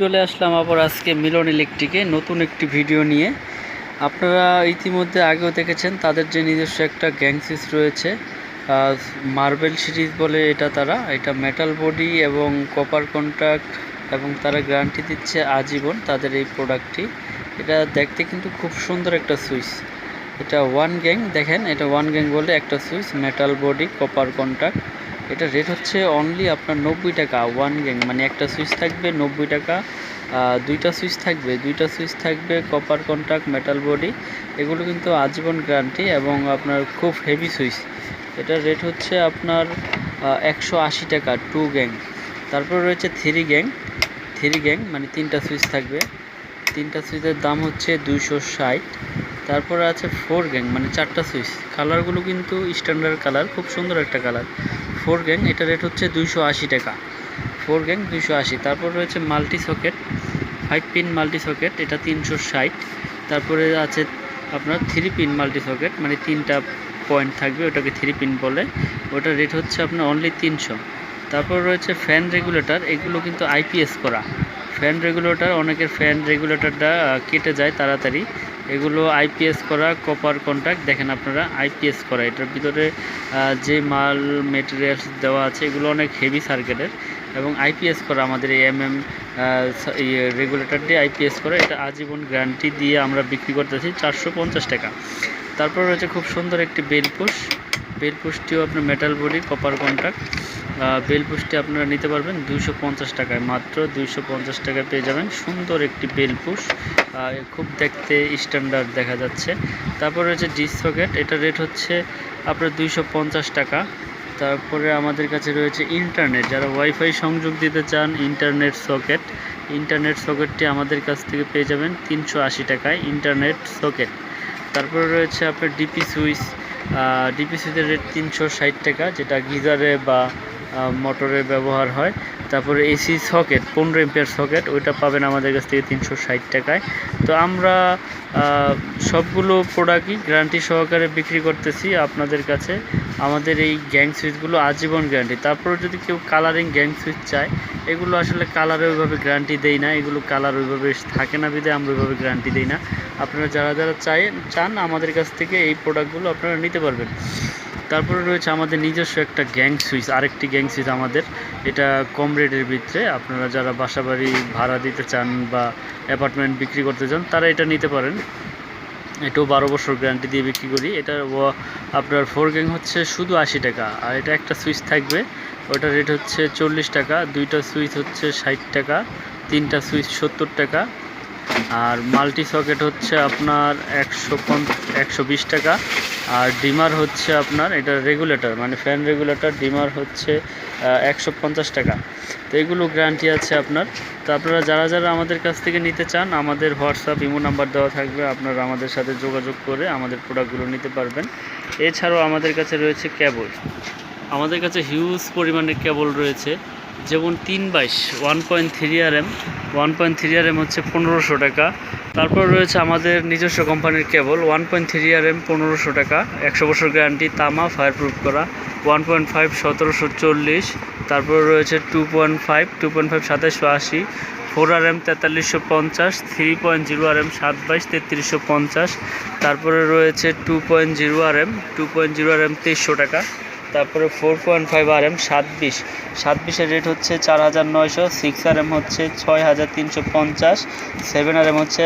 চলে আসলাম আবার আজকে মিলন ইলেকট্রিকে নতুন একটি ভিডিও নিয়ে। আপনারা ইতিমধ্যে আগেও দেখেছেন, তাদের যে নিজস্ব একটা গ্যাংসিস রয়েছে মার্বেল সিরিজ বলে এটা তারা, এটা মেটাল বডি এবং কপার কন্ট্রাক্ট এবং তারা গ্যারান্টি দিচ্ছে আজীবন তাদের এই প্রোডাক্টটি। এটা দেখতে কিন্তু খুব সুন্দর একটা সুইচ। এটা ওয়ান গ্যাং, দেখেন, এটা ওয়ান গ্যাং বলে একটা switch, metal body, copper contract এটা রেট হচ্ছে অনলি আপনার নব্বই টাকা ওয়ান গ্যাং মানে একটা সুইচ থাকবে নব্বই টাকা দুইটা সুইচ থাকবে, দুইটা সুইচ থাকবে কপার কন্ট্রাক্ট মেটাল বডি এগুলো কিন্তু আজীবন গ্যারান্টি এবং আপনার খুব হেভি সুইচ এটার রেট হচ্ছে আপনার একশো আশি টাকা টু গ্যাং তারপর রয়েছে থ্রি গ্যাং থ্রি গ্যাং মানে তিনটা সুইচ থাকবে। তিনটা সুইচের দাম হচ্ছে দুইশো ষাট। তারপরে আছে ফোর গ্যাং মানে চারটা সুইচ। কালারগুলো কিন্তু স্ট্যান্ডার্ড কালার, খুব সুন্দর একটা কালার। ফোর গ্যাং, এটা রেট হচ্ছে দুইশো আশি টাকা। ফোর গ্যাং, দুইশো আশি। তারপর রয়েছে multi socket, five pin multi socket, এটা তিনশো ষাট। তারপরে আছে আপনার থ্রি পিন মাল্টি সকেট মানে তিনটা পয়েন্ট থাকবে, ওটাকে থ্রি পিন বলে। ওটার রেট হচ্ছে আপনার অনলি তিনশো। তারপর রয়েছে ফ্যান রেগুলেটর, এগুলো কিন্তু আইপিএস করা। ফ্যান রেগুলেটর অনেকের ফ্যান রেগুলেটরটা কেটে যায় তাড়াতাড়ি। এগুলো আইপিএস করা কপার কন্ট্যাক্ট দেখেন আপনারা আইপিএস করা। এটার ভিতরে যে মাল মেটেরিয়ালস দেওয়া আছে, এগুলো অনেক হেভি সার্কিটের এবং আইপিএস করা, আমাদের এই এম এম রেগুলেটরটি আইপিএস করা। এটা আজীবন গ্যারান্টি দিয়ে আমরা বিক্রি করতেছি চারশো পঞ্চাশ টাকা। তারপর রয়েছে খুব সুন্দর একটি বেল পুশ বেল পুশটিও আপনার metal body copper contact bell পুশটি আপনারা নিতে পারবেন দুইশো পঞ্চাশ টাকায়। মাত্র দুইশো পঞ্চাশ টাকায় পেয়ে যাবেন সুন্দর একটি বেল পুশ খুব দেখতে স্ট্যান্ডার্ড দেখা যাচ্ছে। তারপর রয়েছে ডিস সকেট এটা রেট হচ্ছে আপনার দুইশো পঞ্চাশ টাকা। তারপরে আমাদের কাছে রয়েছে ইন্টারনেট যারা ওয়াইফাই সংযোগ দিতে চান ইন্টারনেট সকেট ইন্টারনেট সকেটটি আমাদের কাছ থেকে পেয়ে যাবেন তিনশো আশি টাকায়। ইন্টারনেট সকেট তারপরে রয়েছে আপনার ডিপি সুইচ ডিপি সুইচের রেট তিনশো ষাট টাকা যেটা গিজারে বা মোটরে ব্যবহার হয়। তারপরে এসি সকেট পনেরো এম্পিয়ার সকেট ওইটা পাবেন আমাদের কাছ থেকে তিনশো ষাট টাকায়। তো আমরা সবগুলো প্রোডাক্টই গ্যারান্টি সহকারে বিক্রি করতেছি আপনাদের কাছে। আমাদের এই গ্যাং সুইচগুলো আজীবন গ্যারান্টি তারপরে যদি কেউ কালারিং গ্যাং সুইচ চায়, এগুলো আসলে কালারে ওইভাবে গ্যারান্টি দেই না। এগুলো কালার ওইভাবে থাকে না বিধে, আমরা ওইভাবে গ্যারান্টি দিই না। আপনারা যারা যারা চায় চান, আমাদের কাছ থেকে এই প্রোডাক্টগুলো আপনারা নিতে পারবেন। তারপরে রয়েছে আমাদের নিজস্ব একটা গ্যাং সুইচ, আরেকটি গ্যাং সুইচ আমাদের। এটা কম রেটের ভিতরে, আপনারা যারা বাসাবাড়ি ভাড়া দিতে চান বা অ্যাপার্টমেন্ট বিক্রি করতে চান, তারা এটা নিতে পারেন। এটাও বারো বছর গ্যারান্টি দিয়ে বিক্রি করি। এটা আপনার ফোর গ্যাং হচ্ছে শুধু আশি টাকা, আর এটা একটা সুইচ থাকবে। ওটার রেট হচ্ছে চল্লিশ টাকা, দুইটা সুইচ হচ্ছে ষাট টাকা, তিনটা সুইচ সত্তর টাকা, আর মাল্টি সকেট হচ্ছে আপনার একশো একশো বিশ টাকা আর ডিমার হচ্ছে আপনার, এটা রেগুলেটর মানে ফ্যান রেগুলেটর ডিমার হচ্ছে একশো পঞ্চাশ টাকা। তো এগুলো গ্যারান্টি আছে আপনার। তো আপনারা যারা যারা আমাদের কাছ থেকে নিতে চান, আমাদের হোয়াটসঅ্যাপ ইমো নাম্বার দেওয়া থাকবে, আপনারা আমাদের সাথে যোগাযোগ করে আমাদের প্রোডাক্টগুলো নিতে পারবেন। এছাড়াও আমাদের কাছে রয়েছে কেবল আমাদের কাছে হিউজ পরিমাণে কেবল রয়েছে, যেমন তিন বাইশ one point three R M one point three R M হচ্ছে পনেরোশো টাকা। তারপর রয়েছে আমাদের নিজস্ব কোম্পানির cable one point three R M পনেরোশো টাকা, একশো বছর গ্যারান্টি, তামা ফায়ার প্রুফ করা ওয়ান পয়েন্ট ফাইভ সতেরোশো চল্লিশ, তারপর রয়েছে two point five two point five সাতাশশো আশি ফোর আর এম তেতাল্লিশশো পঞ্চাশ three point zero R M সাত বাইশ তেত্রিশশো পঞ্চাশ, তারপরে রয়েছে two point zero R M two point zero R M তেইশশো টাকা তারপরে four point five R M সাত বিশ সাত বিশের রেট হচ্ছে চার হাজার নয়শো সিক্স আর এম হচ্ছে ছয় হাজার তিনশো পঞ্চাশ সেভেন আর এম হচ্ছে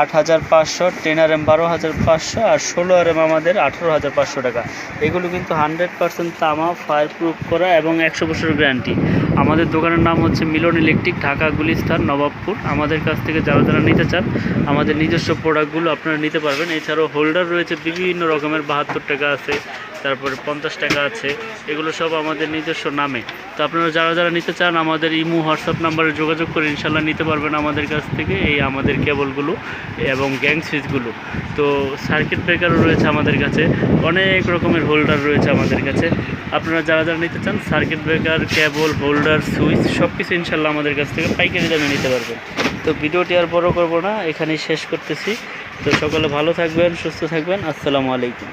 আট হাজার পাঁচশো টেন আর এম বারো হাজার পাঁচশো আর ষোলো আর এম আমাদের আঠেরো হাজার পাঁচশো টাকা। এগুলো কিন্তু হান্ড্রেড পার্সেন্ট তামা ফায়ার প্রুফ করা এবং একশো বছরের গ্যারান্টি আমাদের দোকানের নাম হচ্ছে মিলন ইলেকট্রিক, ঢাকা, গুলিস্তান, নবাবপুর। আমাদের কাছ থেকে যারা যারা নিতে চান, আমাদের নিজস্ব প্রোডাক্টগুলো আপনারা নিতে পারবেন। এছাড়াও হোল্ডার রয়েছে বিভিন্ন রকমের বাহাত্তর টাকা আছে। তারপরে পঞ্চাশ টাকা আছে। এগুলো সব আমাদের নিজস্ব নামে। তো আপনারা যারা যারা নিতে চান, আমাদের ইমো, হোয়াটসঅ্যাপ নাম্বারে যোগাযোগ করে ইনশাল্লাহ নিতে পারবেন আমাদের কাছ থেকে এই আমাদের কেবলগুলো এবং গ্যাং সুইচগুলো। তো সার্কিট ব্রেকারও রয়েছে আমাদের কাছে। অনেক রকমের হোল্ডার রয়েছে আমাদের কাছে। আপনারা যারা যারা নিতে চান, circuit breaker, cable, holder, switch সব কিছু ইনশাল্লাহ আমাদের কাছ থেকে পাইকারি দামে নিতে পারবেন। তো ভিডিওটি আর বড় করব না, এখানেই শেষ করতেছি। তো সকলে ভালো থাকবেন, সুস্থ থাকবেন। আসসালামু আলাইকুম।